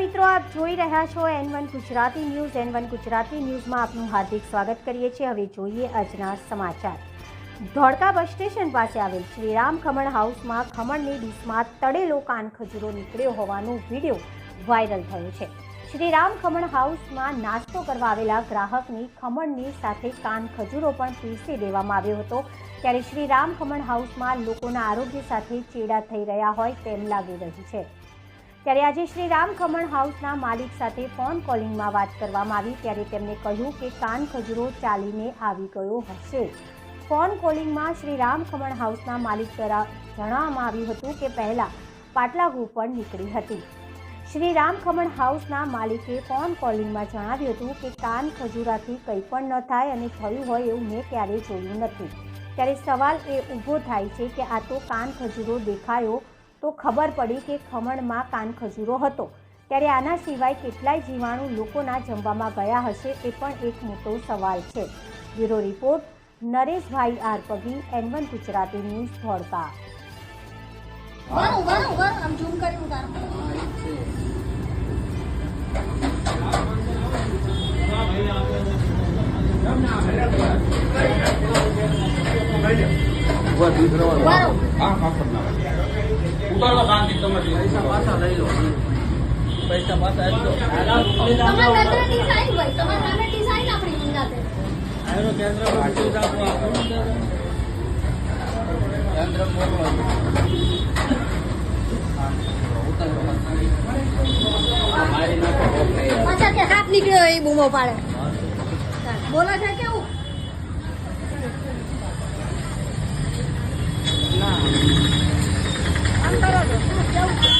મિત્રો, આપ જોઈ રહ્યા છો N one Gujarati news. N one Gujarati ન્યૂઝમાં આપનું હાર્દિક સ્વાગત કરીએ છીએ. હવે જોઈએ આજના સમાચાર. ધોળકા બસ સ્ટેશન પાસે આવેલ શ્રીરામ ખમણ હાઉસમાં ખમણની ડીશમાં તળેલો કાન ખજૂરો નીકળ્યો હોવાનો વીડિયો વાયરલ થયો છે. શ્રીરામ ખમણ હાઉસમાં નાસ્તો કરવા આવેલા ગ્રાહકની ખમણની સાથે કાન ખજૂરો પણ પીસી દેવામાં આવ્યો હતો. ત્યારે શ્રીરામ ખમણ હાઉસમાં લોકોના આરોગ્ય સાથે ચેડા થઈ રહ્યા હોય તેમ લાગી રહ્યું છે. ત્યારે આજે શ્રી રામ ખમણ હાઉસના માલિક સાથે ફોન કોલિંગમાં વાત કરવામાં આવી. ત્યારે તેમણે કહ્યું કે કાન ખજૂરો ચાલીને આવી ગયો હશે. ફોન કોલિંગમાં શ્રી રામ ખમણ હાઉસના માલિક દ્વારા જણાવવામાં આવ્યું હતું કે પહેલાં પાટલાગુ પણ નીકળી હતી. શ્રી રામ ખમણ હાઉસના માલિકે ફોન કોલિંગમાં જણાવ્યું હતું કે કાન ખજૂરાથી કંઈ પણ ન થાય અને થયું હોય એવું મેં ક્યારેય જોયું નથી. ત્યારે સવાલ એ ઊભો થાય છે કે આ તો કાન ખજૂરો દેખાયો તો ખબર પડી કે ખમણમાં કાનખજૂરો હતો. ત્યારે આના સિવાય કેટલાય જીવાણુ લોકોના જમવામાં ગયા હશે એ પણ એક મોટો સવાલ છે. Bureau report Nareshbhai R Pagi N one Gujarati news Dholka. આમ ઝૂમ કરી ઉતારો ઊભા રહો. ઉતારો શાંતિ તમારી પૈસા પાછા લઈ લો પૈસા પાછા આપણી નિંદાતે આનો કેન્દ્ર આપો કેન્દ્ર પાછા કે હાથ નીકળ્યો એ બૂમો પાડે. બોલો છે કે Tchau.